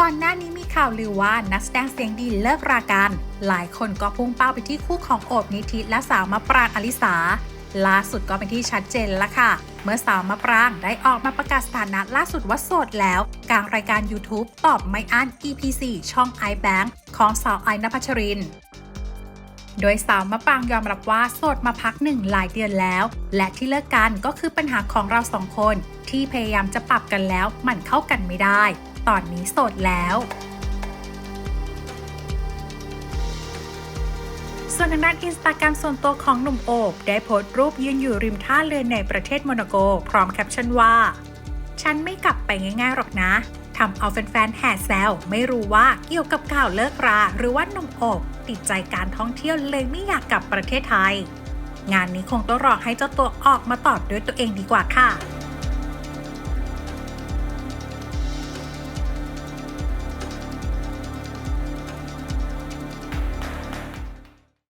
ก่อนหน้านี้มีข่าวลือว่านักแสดงเสียงดีเลิกรากัน หลายคนก็พุ่งเป้าไปที่คู่ของโอบนิธิและสาวมะปรางอลิสา ล่าสุดก็เป็นที่ชัดเจนแล้วค่ะ เมื่อสาวมะปรางได้ออกมาประกาศสถานะล่าสุดว่าโสดแล้ว กลางรายการ YouTube ตอบไม่อั้น EP 4 ช่อง iBank ของสาวไอนภัชริน โดยสาวมะปรางยอมรับว่าโสดมาพักหนึ่งหลายเดือนแล้ว และที่เลิกกันก็คือปัญหาของเราสองคน ที่พยายามจะปรับกันแล้วมันเข้ากันไม่ได้ ตอนนี้โสดแล้วส่วนทางด้านอินสตาแกรมส่วนตัวของหนุ่มโอบได้โพสต์รูปยืนอยู่ริมท่าเรือในประเทศโมนาโก พร้อมแคปชั่นว่า ฉันไม่กลับไปง่ายๆหรอกนะ ทำเอาแฟนๆแห่แซวไม่รู้ว่าเกี่ยวกับข่าวเลิกรา หรือว่าหนุ่มโอบติดใจการท่องเที่ยวเลยไม่อยากกลับประเทศไทย งานนี้คงต้องรอให้เจ้าตัวออกมาตอบด้วยตัวเองดีกว่าค่ะ